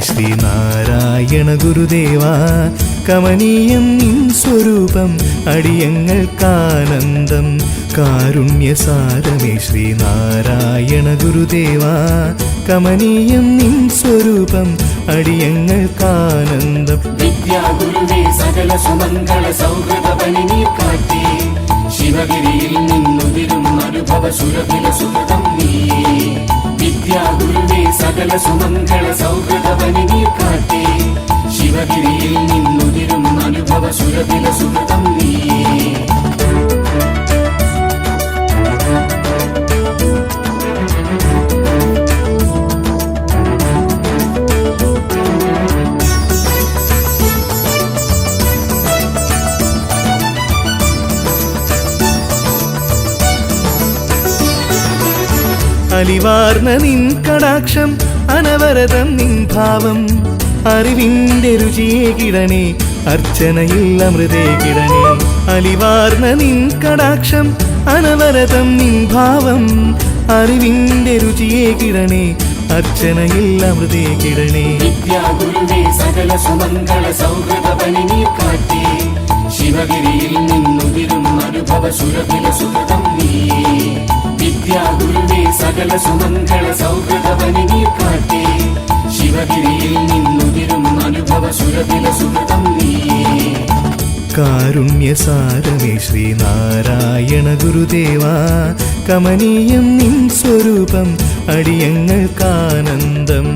ശ്രീനാരായണ ഗുരുദേവ. കമനീയം നിൻ സ്വരൂപം അടിയങ്ങൾക്കാനന്ദം. ശ്രീ നാരായണ ഗുരുദേവ. കമനീയം നിൻ സ്വരൂപം അടിയങ്ങൾക്കാനന്ദം. വിദ്യാഗുരുവേ സകല സുമംഗള സൗഹൃദ നീ കാട്ടി ശിവഗിരിയിൽ നിന്നുതിരും അനുഭവ സുരഭില സുഹൃതം സകല സുമംഗള സൗഹൃദവനി നീ കാട്ടി. ശിവഗിരിയിൽ നിന്നുതിരും അനുഭവ സുരഭില സുഹൃതം അലിവാർന്ന നിൻ കടാക്ഷം അനവരതം നിൻ ഭാവം. അറിവിന്റെ രുചിയെ കിടണേ അർച്ചനയിൽ അമൃതേ കിടണേ. അലിവാർന്ന നിൻ കടാക്ഷം അനവരതം നിൻ ഭാവം. അറിവിന്റെ രുചിയെ കിടണേ അർച്ചനയിൽ അമൃതേ കിടണേ. സകല സുമംഗള സൗഹൃദ നീ കാട്ടി ശിവഗിരിയിൽ നിന്നുതിരും അനുഭവ സുരഭില സുഹൃതം നീ വിദ്യാഗുരുവേ സകല സുമംഗള സൗഹൃദവനി നീ കാട്ടേ. ശിവഗിരിയിൽ നിന്നുതിരും അനുഭവ സുരതില സുഹൃതം നീ. കാരുണ്യസാരമേ ശ്രീനാരായണ ഗുരുദേവ കമനീയം നിൻ സ്വരൂപം അടിയങ്ങൾക്കാനന്ദം.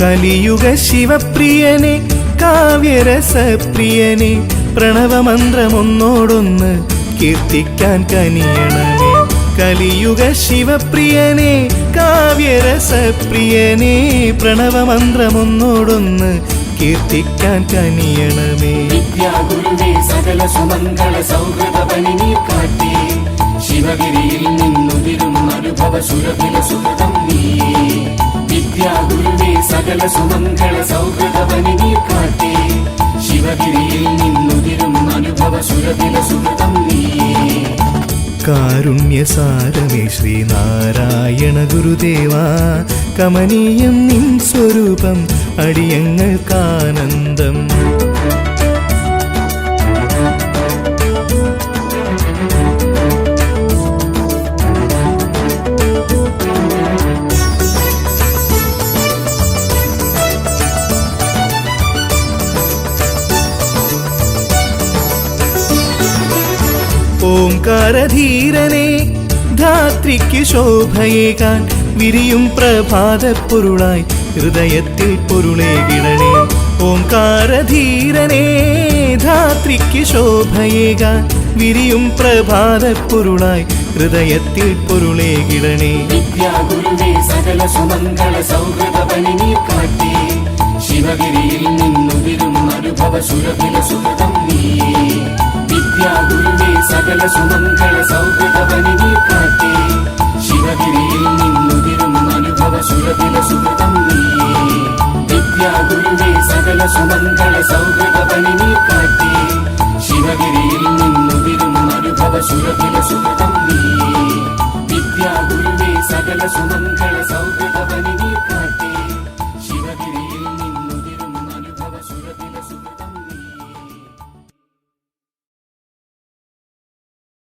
കലിയുഗ ശിവപ്രിയനെ കാവ്യരസപ്രിയനെ പ്രണവമന്ത്രമൊന്നോടൊന്ന് കീർത്തിക്കാൻ കനിയണമേ. കലിയുഗ ശിവപ്രിയനെ കാവ്യരസപ്രിയനെ പ്രണവമന്ത്രമൊന്നോടൊന്ന് കീർത്തിക്കാൻ കനിയണമേ. വിദ്യാഗുരുവേ സകല സുമംഗള സൗഹൃദ നീ കാട്ടി. ശിവഗിരിയിൽ നിന്നുതിരും അനുഭവ സുരഭില സുഹൃതം നീ വിദ്യാഗുരുവേ സകല സുമംഗള സൗഹൃദവനി നീ കാട്ടി. ശിവഗിരിയിൽ നിന്നുതിരും അനുഭവ സുരതില സുഹൃതം നീ. കാരുണ്യസാരമേ ശ്രീനാരായണ ഗുരുദേവ കമനീയം നിൻ സ്വരൂപം അടിയങ്ങൾക്കാനന്ദം. ഓംകാരധീരനെ ധാത്രിക്ക് ശോഭയേകാൻ വിരിയും പ്രഭാതപ്പൊരുളായി ഹൃദയത്തിൽ പൊരുളേകിടണേ ഓംകാരധീരനെ ധാത്രിക്ക് ശോഭയേകാൻ വിരിയും പ്രഭാതപ്പൊരുളായി ഹൃദയത്തിൽ പൊരുളേകിടണേ വിദ്യാഗുരുവേ സകല സുമംഗള സൗഹൃദ നീ കാട്ടി. ശിവഗിരിയിൽ നിന്നുതിരും അനുഭവ സുരഭില സുഹൃതം നീ. സകല സുമംഗള സൗഹൃദവനി നീ കാട്ടി ശിവഗിരിയിൽ നിന്നുതിരും അനുഭവ സുരതില സുഹൃതം നീ വിദ്യാഗുരുവേ സകല സുമംഗള സൗഹൃദവനി നീ കാട്ടി ശിവഗിരിയിൽ നിന്നുതിരും അനുഭവ സുരതില സുഹൃതം നീ വിദ്യാഗുരുവേ സകല സുമംഗള